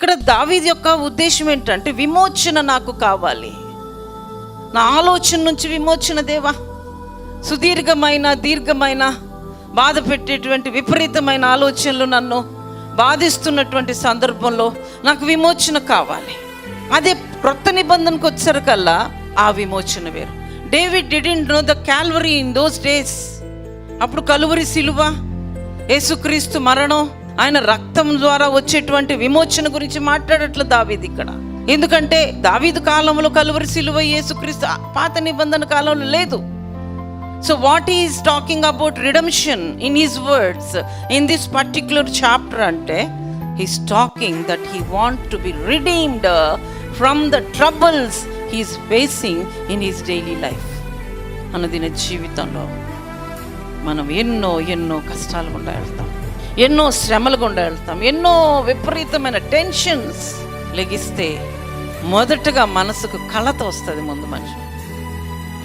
ఇక్కడ దావీది యొక్క ఉద్దేశం ఏంటంటే విమోచన నాకు కావాలి. నా ఆలోచన నుంచి విమోచన దేవా. సుదీర్ఘమైన దీర్ఘమైన బాధ పెట్టేటువంటి విపరీతమైన ఆలోచనలు నన్ను బాధిస్తున్నటువంటి సందర్భంలో నాకు విమోచన కావాలి. అదే క్రొత్త నిబంధనకు వచ్చేసరికల్లా ఆ విమోచన వేరు. David didn't know the Calvary in those days. అప్పుడు కలువరి సిలువ యేసుక్రీస్తు మరణం ఆయన రక్తం ద్వారా వచ్చేటువంటి విమోచన గురించి మాట్లాడట్ల దావీది ఇక్కడ. ఎందుకంటే దావీదు కాలంలో కలువరి సిలువ యేసుక్రీస్తు పాత నిబంధన కాలంలో లేదు. So what is talking about redemption in his words in this particular chapter అంటే he's talking that he want to be redeemed from the troubles he's facing in his daily life అనుదిన జీవితంలో మనం ఎన్నో ఎన్నో కష్టాలు గుండా వెళ్తాం ఎన్నో శ్రమలు గుండా వెళ్తాం ఎన్నో విపరీతమైన టెన్షన్స్ లెగిస్తే మొదటగా మనసుకు కలత వస్తుంది ముందు మనిషి.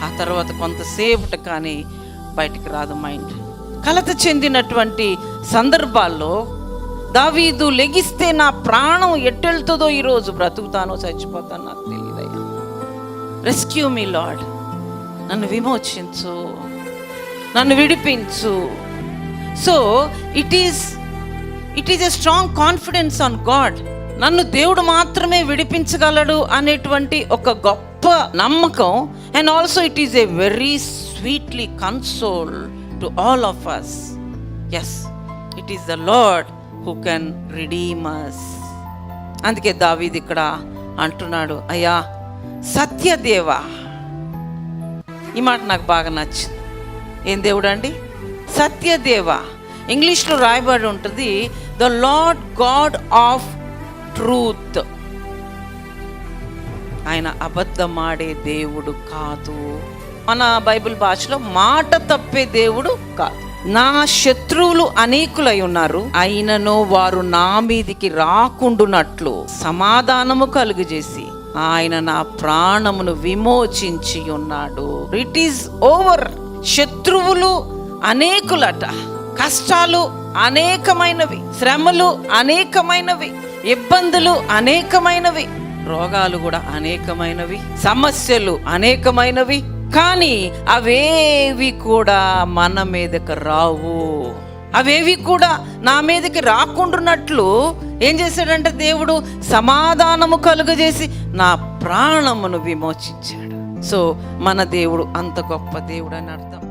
ఆ తర్వాత కొంతసేపటి కానీ బయటికి రాదు మైండ్. కలత చెందినటువంటి సందర్భాల్లో దావీదు లెగిస్తే నా ప్రాణం ఎట్టెళ్తుందో ఈరోజు బ్రతుకుతానో చచ్చిపోతానో నాకు తెలియదయ్యా. రెస్క్యూ మీ లాడ్ నన్ను విమోచించు. నన్ను విడిపించు. So it is it is a strong confidence on God నన్ను దేవుడు మాత్రమే విడిపించగలడు అనేటువంటి ఒక గొప్ప నమ్మకం. And also it is a very sweetly console to all of us as it is the Lord who can redeem us అందుకే దావీది ఇక్కడ అంటున్నాడు అయ్యా సత్యదేవా. ఈ మాట నాకు బాగా నచ్చింది. ఏం దేవుడు అండి సత్యదేవ. ఇంగ్లీష్లో రాయబడి ఉంటుంది the Lord God of truth ఆయన అబద్ధమాడే దేవుడు కాదు. మన బైబిల్ భాషలో మాట తప్పే దేవుడు కాదు. నా శత్రువులు అనేకులై ఉన్నారు. అయినను వారు నా మీదికి రాకుండునట్లు సమాధానము కలుగజేసి ఆయన నా ప్రాణమును విమోచించి ఉన్నాడు. ఇట్ ఈస్ ఓవర్ శత్రువులు అనేకులట. కష్టాలు అనేకమైనవి శ్రమలు అనేకమైనవి ఇబ్బందులు అనేకమైనవి రోగాలు కూడా అనేకమైనవి సమస్యలు అనేకమైనవి కానీ అవేవి కూడా మన మీదకి రావు. అవేవి కూడా నా మీదకి రాకుండాన్నట్లు ఏం చేశాడంటే దేవుడు సమాధానము కలుగజేసి నా ప్రాణమును విమోచించాడు. సో మన దేవుడు అంత గొప్ప దేవుడు అని అర్థం.